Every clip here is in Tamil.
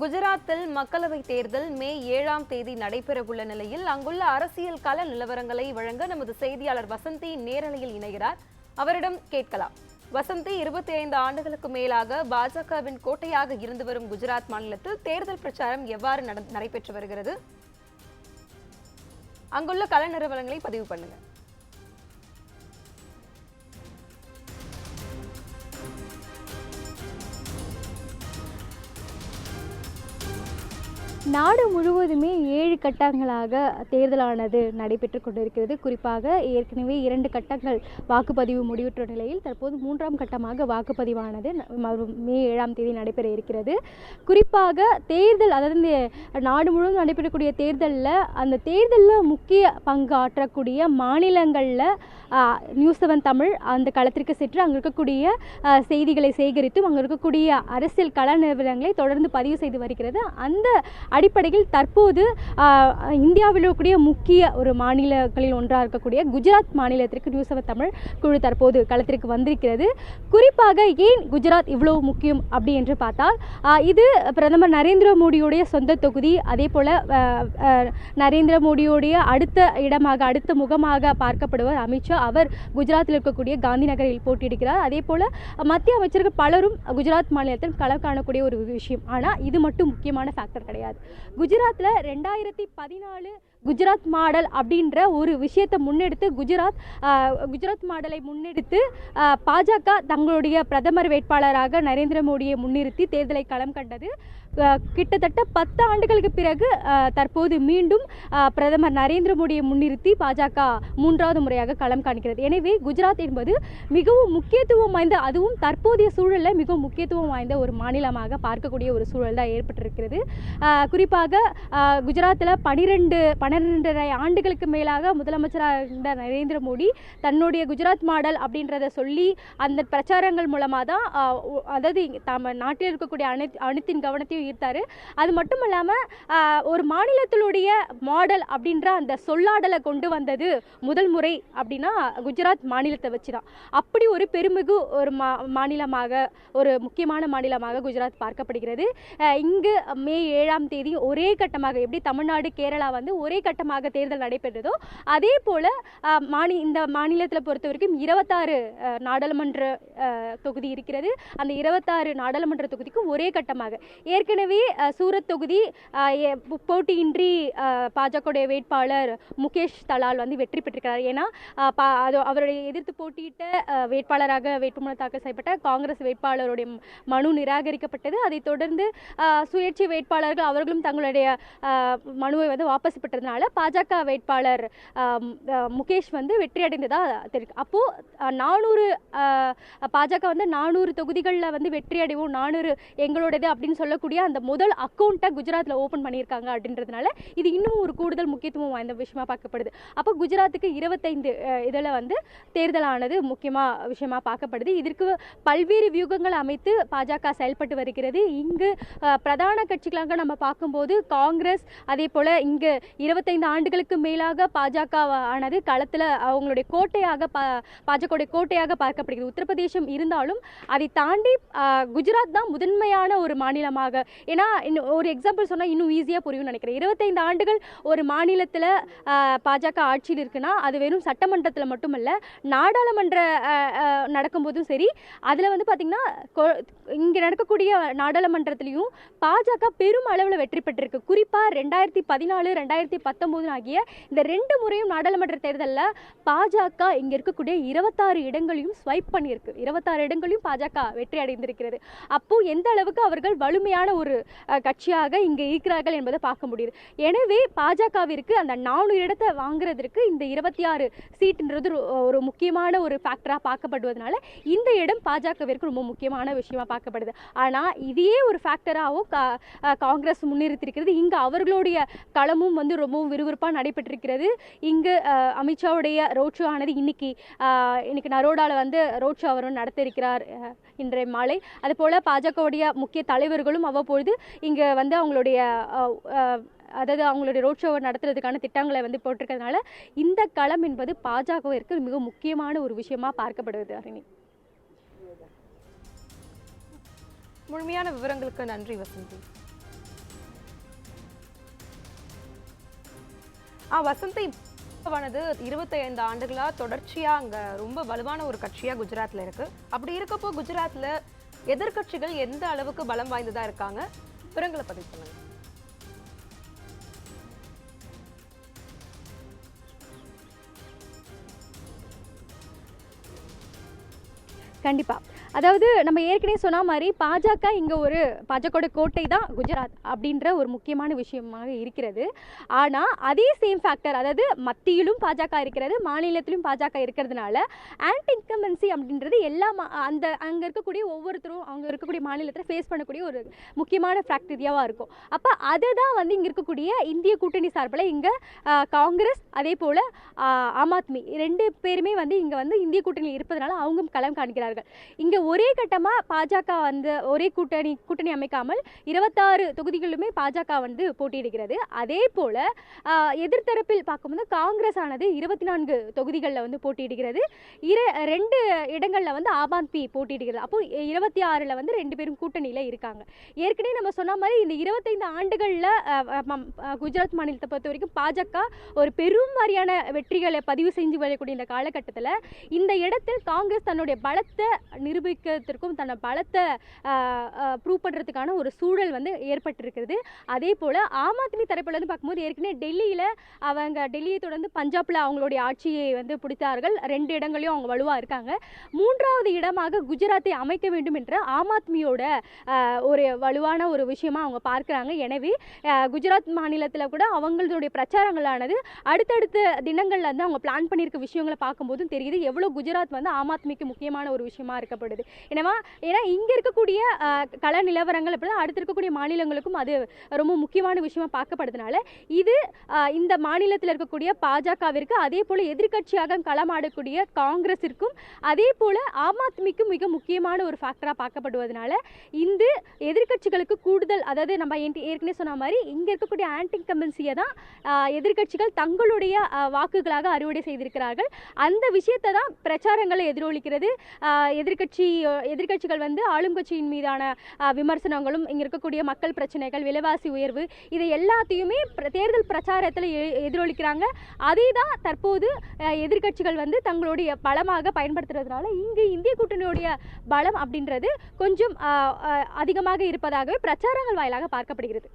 குஜராத்தில் மக்களவை தேர்தல் மே ஏழாம் தேதி நடைபெறவுள்ள நிலையில் அங்குள்ள அரசியல் கள நிலவரங்களை வழங்க நமது செய்தியாளர் வசந்தி நேரலையில் இணைகிறார். அவரிடம் கேட்கலாம். வசந்தி இருபத்தி ஐந்து ஆண்டுகளுக்கு மேலாக பாஜகவின் கோட்டையாக இருந்து வரும் குஜராத் மாநிலத்தில் தேர்தல் பிரச்சாரம் எவ்வாறு நடைபெற்று வருகிறது? அங்குள்ள கள நிலவரங்களை பதிவு பண்ணுங்கள் நாடு முழுவதுமே ஏழு கட்டங்களாக தேர்தலானது நடைபெற்று கொண்டிருக்கிறது. குறிப்பாக ஏற்கனவே இரண்டு கட்டங்கள் வாக்குப்பதிவு முடிவுற்ற நிலையில் தற்போது மூன்றாம் கட்டமாக வாக்குப்பதிவானது மே ஏழாம் தேதி நடைபெற இருக்கிறது. குறிப்பாக தேர்தல் அதாவது இந்த நாடு முழுவதும் நடைபெறக்கூடிய தேர்தலில் அந்த தேர்தலில் முக்கிய பங்கு ஆற்றக்கூடிய மாநிலங்களில் நியூஸ் செவன் தமிழ் அந்த களத்திற்கு சென்று அங்கே இருக்கக்கூடிய செய்திகளை சேகரித்தும் அங்கே இருக்கக்கூடிய அரசியல் கள நிலவரங்களை தொடர்ந்து பதிவு செய்து வருகிறது. அந்த அடிப்படையில் தற்போது இந்தியாவில் இருக்கக்கூடிய முக்கிய ஒரு மாநிலங்களில் ஒன்றாக இருக்கக்கூடிய குஜராத் மாநிலத்திற்கு நியூஸ் செவன் தமிழ் குழு தற்போது களத்திற்கு வந்திருக்கிறது. குறிப்பாக ஏன் குஜராத் இவ்வளவு முக்கியம் அப்படி என்று பார்த்தால் இது பிரதமர் நரேந்திர மோடியுடைய சொந்த தொகுதி. அதே போல் நரேந்திர மோடியுடைய அடுத்த இடமாக அடுத்த முகமாக பார்க்கப்படுவர் அமித்ஷா. அவர் குஜராத்தில் இருக்கக்கூடிய காந்தி நகரில் போட்டியிடுகிறார். அதே போல் மத்திய அமைச்சர்கள் பலரும் குஜராத் மாநிலத்தில் களம் காணக்கூடிய ஒரு விஷயம். ஆனால் இது மட்டும் முக்கியமான ஃபேக்டர் கிடையாது. குஜராத்தில் ரெண்டாயிரத்தி பதினாலு குஜராத் மாடல் அப்படின்ற ஒரு விஷயத்தை முன்னெடுத்து குஜராத் குஜராத் மாடலை முன்னெடுத்து பாஜக தங்களுடைய பிரதமர் வேட்பாளராக நரேந்திர மோடியை முன்னிறுத்தி தேர்தலை களம் கண்டது. கிட்டத்தட்ட பத்து ஆண்டுகளுக்கு பிறகு தற்போது மீண்டும் பிரதமர் நரேந்திர மோடியை முன்னிறுத்தி பாஜக மூன்றாவது முறையாக களம் காண்கிறது. எனவே குஜராத் என்பது மிகவும் முக்கியத்துவம் வாய்ந்த அதுவும் தற்போதைய சூழலில் மிகவும் முக்கியத்துவம் வாய்ந்த ஒரு மாநிலமாக பார்க்கக்கூடிய ஒரு சூழல் தான் ஏற்பட்டிருக்கிறது. குறிப்பாக குஜராத்தில் பனிரெண்டு பன்னிரெண்டரை ஆண்டுகளுக்கு மேலாக முதலமைச்சராக இருந்த நரேந்திர மோடி தன்னுடைய குஜராத் மாடல் அப்படின்றத சொல்லி அந்த பிரச்சாரங்கள் மூலமாக தான் அதாவது இங்க தம நாட்டில் இருக்கக்கூடிய அனைத்து அனைத்தின் கவனத்தையும் ஈர்த்தாரு அது மட்டும் இல்லாமல் ஒரு மாநிலத்தினுடைய மாடல் அப்படின்ற அந்த சொல்லாடலை கொண்டு வந்தது முதல் முறை அப்படின்னா குஜராத் மாநிலத்தை வச்சு தான். அப்படி ஒரு பெருமிகு ஒரு மா மாநிலமாக ஒரு முக்கியமான மாநிலமாக குஜராத் பார்க்கப்படுகிறது. இங்கு மே ஏழாம் தேதி ஒரே கட்டமாக எப்படி தமிழ்நாடு கேரளா வந்து ஒரே கட்டமாக தேர்தல் நடைபெற்றதோ அதே போல் மாநி இந்த மாநிலத்தில் பொறுத்த வரைக்கும் இருபத்தாறு நாடாளுமன்ற தொகுதி இருக்கிறது. அந்த இருபத்தாறு நாடாளுமன்ற தொகுதிக்கு ஒரே கட்டமாக. ஏற்கனவே ஏற்கனவே சூரத் தொகுதி போட்டியின்றி பாஜகவுடைய வேட்பாளர் முகேஷ் தலால் வந்து வெற்றி பெற்றிருக்கிறார். ஏன்னா பா- அது அவருடைய எதிர்த்து போட்டியிட்ட வேட்பாளராக வேட்புமனு தாக்கல் செய்யப்பட்ட காங்கிரஸ் வேட்பாளருடைய மனு நிராகரிக்கப்பட்டது. அதைத் தொடர்ந்து சுயேட்சை வேட்பாளர்கள் அவர்களும் தங்களுடைய மனுவை வந்து வாபஸ் பெற்றதுனால பாஜக வேட்பாளர் முகேஷ் வந்து வெற்றி அடைந்ததா தெரியும் அப்போது நானூறு பாஜக வந்து நானூறு தொகுதிகளில் வந்து வெற்றி அடைவோம் நானூறு எங்களுடையது அப்படின்னு சொல்லக்கூடிய அந்த முதல் அக்கௌண்ட்டை குஜராத்தில் ஓப்பன் பண்ணியிருக்காங்க அப்படின்றதுனால இது இன்னும் ஒரு கூடுதல் முக்கியத்துவம் வாய்ந்த விஷயமா பார்க்கப்படுது. அப்போ குஜராத்துக்கு இருபத்தைந்து இதில் வந்து தேர்தலானது முக்கியமாக விஷயமா பார்க்கப்படுது. இதற்கு பல்வேறு வியூகங்கள் அமைத்து பாஜக செயல்பட்டு வருகிறது. இங்கு பிரதான கட்சிகளாக நம்ம பார்க்கும்போது காங்கிரஸ் அதே போல் இங்கு இருபத்தைந்து ஆண்டுகளுக்கு மேலாக பாஜக ஆனது களத்தில் அவங்களுடைய கோட்டையாக பா பாஜகவுடைய கோட்டையாக பார்க்கப்படுகிறது. உத்தரப்பிரதேசம் இருந்தாலும் அதை தாண்டி குஜராத் தான் முதன்மையான ஒரு மாநிலமாக ஏன்னா இன்னும் ஒரு எக்ஸாம்பிள் சொன்னால் இன்னும் ஈஸியாக புரியும்னு நினைக்கிறேன். இருபத்தைந்து ஆண்டுகள் ஒரு மாநிலத்தில் பாஜக ஆட்சியில் இருக்குன்னா அது வெறும் சட்டமன்றத்தில் மட்டுமல்ல நாடாளுமன்ற நடக்கும்போதும் சரி அதில் வந்து பார்த்திங்கன்னா இங்கே நடக்கக்கூடிய நாடாளுமன்றத்திலையும் பாஜக பெரும் அளவில் வெற்றி பெற்றிருக்கு. குறிப்பாக ரெண்டாயிரத்தி பதினாலு ரெண்டாயிரத்தி பத்தொம்போது ஆகிய இந்த ரெண்டு முறையும் நாடாளுமன்ற தேர்தலில் பாஜக இங்கே இருக்கக்கூடிய இருபத்தாறு இடங்களையும் ஸ்வைப் பண்ணியிருக்கு. இருபத்தாறு இடங்களையும் பாஜக வெற்றி அடைந்திருக்கிறது. அப்போ எந்த அளவுக்கு அவர்கள் வலிமையான ஒரு கட்சியாக இங்கே இருக்கிறார்கள் என்பதை பார்க்க முடியுது. எனவே பாஜகவிற்கு அந்த நானூறு இடத்தை வாங்குறதற்கு இந்த இருபத்தி ஆறு சீட்டுன்றது ஒரு- ஒரு முக்கியமான ஒரு ஃபேக்டராக பார்க்கப்படுவதனால இந்த இடம் பாஜகவிற்கு ரொம்ப முக்கியமான விஷயமா பார்க்கப்படுது. ஆனால் இதையே ஒரு ஃபேக்டராகவும் காங்கிரஸ் முன்னிறுத்திருக்கிறது இங்கே அவர்களுடைய களமும் வந்து ரொம்பவும் விறுவிறுப்பாக நடைபெற்றிருக்கிறது. இங்கு அமித்ஷாவுடைய ரோட் ஷோ ஆனது இன்னைக்கு இன்னைக்கு நரோடாவில் வந்து ரோட் ஷோ அவரும் நடத்திருக்கிறார் இன்றைய மாலை. அதுபோல் பாஜகவுடைய முக்கிய தலைவர்களும் பொழுது இங்கே வந்து அவங்களுடைய அதாவது அவங்களுடைய ரோட் ஷோவை நடத்துறதுக்கான திட்டங்களை வந்து போட்டிருக்கிறதுனால இந்த களம் என்பது பாஜகவிற்கு மிக முக்கியமான ஒரு விஷயமா பார்க்கப்படுவது அரணி. முழுமையான விவரங்களுக்கு நன்றி வசந்தி. ஆ வசந்தி ஆனது இருபத்தைந்து ஆண்டுகளாக தொடர்ச்சியாக அங்கே ரொம்ப வலுவான ஒரு கட்சியாக குஜராத்தில் இருக்குது அப்படி இருக்கப்போ குஜராத்தில் எதிர்க்கட்சிகள் எந்த அளவுக்கு பலம் வாய்ந்ததா இருக்காங்க? விவரங்களை பதிவு பண்ணுங்க. கண்டிப்பாக அதாவது நம்ம ஏற்கனவே சொன்ன மாதிரி பாஜக இங்கே ஒரு பாஜகோட கோட்டை தான் குஜராத் அப்படின்ற ஒரு முக்கியமான விஷயமாக இருக்கிறது. ஆனால் அதே சேம் ஃபேக்டர் அதாவது மத்தியிலும் பாஜக இருக்கிறது மாநிலத்திலும் பாஜக இருக்கிறதுனால ஆன்டி இன்கம்பன்சி அப்படின்றது எல்லா மா- அந்த அங்கே இருக்கக்கூடிய ஒவ்வொருத்தரும் அவங்க இருக்கக்கூடிய மாநிலத்தில் ஃபேஸ் பண்ணக்கூடிய ஒரு முக்கியமான ஃபேக்டரியாவாக இருக்கும். அப்போ அதை தான் வந்து இங்கே இருக்கக்கூடிய இந்திய கூட்டணி சார்பில் இங்கே காங்கிரஸ் அதே போல் ஆம் ஆத்மி ரெண்டு பேருமே வந்து இங்கே வந்து இந்திய கூட்டணியில் இருப்பதனால அவங்க களம் காண்கிறார்கள். இங்கே ஒரே கட்டமாக பாஜக வந்து ஒரே கூட்டணி கூட்டணி அமைக்காமல் இருபத்தாறு தொகுதிகளிலுமே பாஜக வந்து போட்டியிடுகிறது. அதே போல் எதிர்த்தரப்பில் பார்க்கும்போது காங்கிரஸ் ஆனது இருபத்தி நான்கு தொகுதிகளில் வந்து போட்டியிடுகிறது. இரு ரெண்டு இடங்களில் வந்து ஆபாந்தி போட்டியிடுகிறது. அப்போ இருபத்தி ஆறில் வந்து ரெண்டு பேரும் கூட்டணியில் இருக்காங்க. ஏற்கனவே நம்ம சொன்ன மாதிரி இந்த இருபத்தைந்து ஆண்டுகளில் குஜராத் மாநிலத்தை பொறுத்த வரைக்கும் பாஜக ஒரு பெரும் வாரியான வெற்றிகளை பதிவு செஞ்சு வரக்கூடிய இந்த காலகட்டத்தில் இந்த இடத்தில் காங்கிரஸ் தன்னுடைய பலத்தை நிரூபிக்கிறதுக்கும் தன்னை பலத்தை ப்ரூவ் பண்ணுறதுக்கான ஒரு சூழல் வந்து ஏற்பட்டிருக்கிறது. அதே போல் ஆம் ஆத்மி தரப்பில் வந்து பார்க்கும்போது ஏற்கனவே டெல்லியில் அவங்க டெல்லியை தொடர்ந்து பஞ்சாபில் அவங்களுடைய ஆட்சியை வந்து பிடித்தார்கள். ரெண்டு இடங்களையும் அவங்க வலுவாக இருக்காங்க. மூன்றாவது இடமாக குஜராத்தை அமைக்க வேண்டும் என்ற ஆம் ஆத்மியோட ஒரு வலுவான ஒரு விஷயமா அவங்க பார்க்குறாங்க. எனவே குஜராத் மாநிலத்தில் கூட அவங்களுடைய பிரச்சாரங்களானது அடுத்தடுத்த தினங்கள்ல வந்து அவங்க பிளான் பண்ணியிருக்க விஷயங்களை பார்க்கும்போதும் தெரியுது. எவ்வளோ குஜராத் வந்து ஆம் ஆத்மிக்கு முக்கியமான ஒரு விஷயமா இருக்கப்படுது ஏன்னா ஏன்னா இங்கே இருக்கக்கூடிய கள நிலவரங்கள் அப்படி தான் அடுத்து இருக்கக்கூடிய மாநிலங்களுக்கும் அது ரொம்ப முக்கியமான விஷயமா பார்க்கப்படுறதுனால இது இந்த மாநிலத்தில் இருக்கக்கூடிய பாஜகவிற்கு அதே போல் எதிர்கட்சியாக களமாடக்கூடிய காங்கிரஸிற்கும் அதே போல் ஆம் ஆத்மிக்கும் மிக முக்கியமான ஒரு ஃபேக்டராக பார்க்கப்படுவதனால இந்த எதிர்க்கட்சிகளுக்கு கூடுதல் அதாவது நம்ம ஏற்கனவே சொன்ன மாதிரி இங்கே இருக்கக்கூடிய ஆன்டி கம்பன்சியை தான் எதிர்கட்சிகள் எதிர்க்கட்சிகள் தங்களுடைய வாக்குகளாக அறுவடை செய்திருக்கிறார்கள். அந்த விஷயத்தை தான் பிரச்சாரங்களை எதிரொலிக்கிறது எதிர்கட்சி எதிர்க்கட்சி எதிர்க்கட்சிகள் வந்து ஆளும் கட்சியின் மீதான விமர்சனங்களும் இங்கே இருக்கக்கூடிய மக்கள் பிரச்சனைகள் விலைவாசி உயர்வு இதை எல்லாத்தையுமே பிர- தேர்தல் பிரச்சாரத்தில் எ- எதிரொலிக்கிறாங்க. அதே தான் தற்போது எதிர்கட்சிகள் எதிர்க்கட்சிகள் வந்து தங்களுடைய பலமாக பயன்படுத்துறதுனால இங்கு இந்திய கூட்டணியுடைய பலம் அப்படின்றது கொஞ்சம் அதிகமாக இருப்பதாகவே பிரச்சாரங்கள் வாயிலாக பார்க்கப்படுகிறது.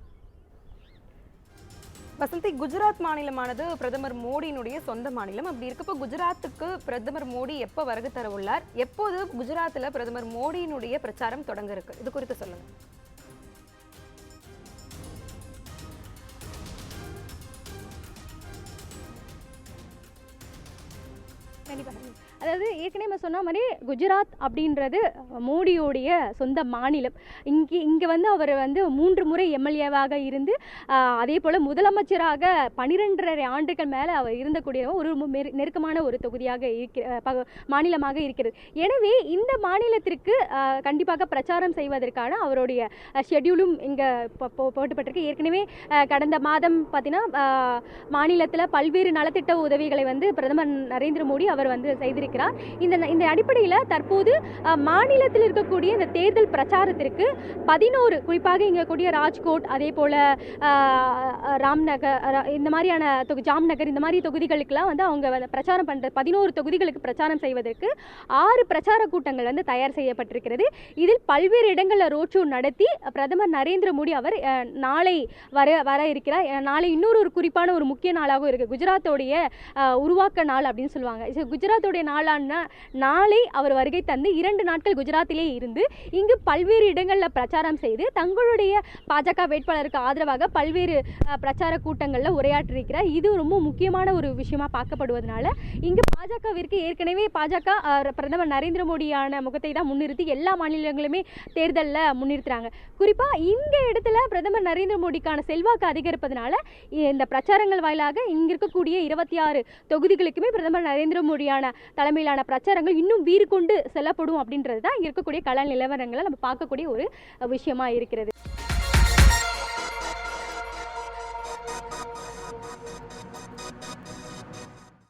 வசந்தி குஜராத் மாநிலமானது பிரதமர் மோடியினுடைய சொந்த மாநிலம். அப்படி இருக்கப்போ குஜராத்துக்கு பிரதமர் மோடி எப்போ வருகை தர உள்ளார்? எப்போது குஜராத்தில் பிரதமர் மோடியினுடைய பிரச்சாரம் தொடங்க இருக்கு? இது குறித்து சொல்லுங்க. கண்டிப்பாக அதாவது ஏற்கனவே நம்ம சொன்ன மாதிரி குஜராத் அப்படின்றது மோடியோடைய சொந்த மாநிலம். இங்கே இங்கே வந்து அவர் வந்து மூன்று முறை எம்எல்ஏவாக இருந்து அதே போல் முதலமைச்சராக பன்னிரெண்டரை ஆண்டுகள் மேலே அவர் இருந்தக்கூடிய ஒரு நெருக்கமான ஒரு தொகுதியாக இருக்கிற மாநிலமாக இருக்கிறது. எனவே இந்த மாநிலத்திற்கு கண்டிப்பாக பிரச்சாரம் செய்வதற்கான அவருடைய ஷெட்யூலும் இங்கே போட்டுப்பட்டிருக்கு. ஏற்கனவே கடந்த மாதம் பார்த்தீங்கன்னா மாநிலத்தில் பல்வேறு நலத்திட்ட உதவிகளை வந்து பிரதமர் நரேந்திர மோடி அவர் வந்து செய்திருக்கிறார் இருக்கிறார் இந்த இந்த அடிப்படையில் தற்போது மாநிலத்தில் இருக்கக்கூடிய இந்த தேர்தல் பிரச்சாரத்திற்கு பதினோரு குறிப்பாக இங்கே கூடிய ராஜ்கோட் அதே போல் ராம்நகர் இந்த மாதிரியான தொகு ஜாம்நகர் இந்த மாதிரி தொகுதிகளுக்கெல்லாம் வந்து அவங்க வந்து பிரச்சாரம் பண்ணுற பதினோரு தொகுதிகளுக்கு பிரச்சாரம் செய்வதற்கு ஆறு பிரச்சார கூட்டங்கள் வந்து தயார் செய்யப்பட்டிருக்கிறது. இதில் பல்வேறு இடங்களில் ரோட் ஷோ நடத்தி பிரதமர் நரேந்திர மோடி அவர் நாளை வர வர இருக்கிறார். நாளை இன்னொரு ஒரு குறிப்பான ஒரு முக்கிய நாளாகவும் இருக்குது குஜராத்தோடைய உருவாக்க நாள் அப்படின்னு சொல்லுவாங்க. குஜராத்தோடைய நாள் நாளான நாளை அவர் வருகை தந்து இரண்டு நாட்கள் குஜராத்திலே இருந்து இங்கு பல்வேறு இடங்களில் பிரச்சாரம் செய்து தங்களுடைய பாஜக வேட்பாளருக்கு ஆதரவாக பல்வேறு பிரச்சார கூட்டங்களில் உரையாற்றிருக்கிறார் இது ரொம்ப முக்கியமான ஒரு விஷயமா பார்க்கப்படுவதனால இங்கு பாஜகவிற்கு ஏற்கனவே பாஜக பிரதமர் நரேந்திர மோடியான முகத்தை தான் முன்னிறுத்தி எல்லா மாநிலங்களுமே தேர்தலில் முன்னிறுத்துறாங்க. குறிப்பாக இந்த இடத்துல பிரதமர் நரேந்திர மோடிக்கான செல்வாக்கு அதிகரிப்பதனால இந்த பிரச்சாரங்கள் வாயிலாக இங்க இருக்கக்கூடிய இருபத்தி ஆறு தொகுதிகளுக்குமே பிரதமர் நரேந்திர மோடியான தலைமையிலான பிரச்சாரங்கள் இன்னும் வீறு கொண்டு செல்லப்படும் அப்படின்றது தான் இருக்கக்கூடிய கல நிலவரங்களை நம்ம பார்க்கக்கூடிய ஒரு விஷயமா இருக்கிறது.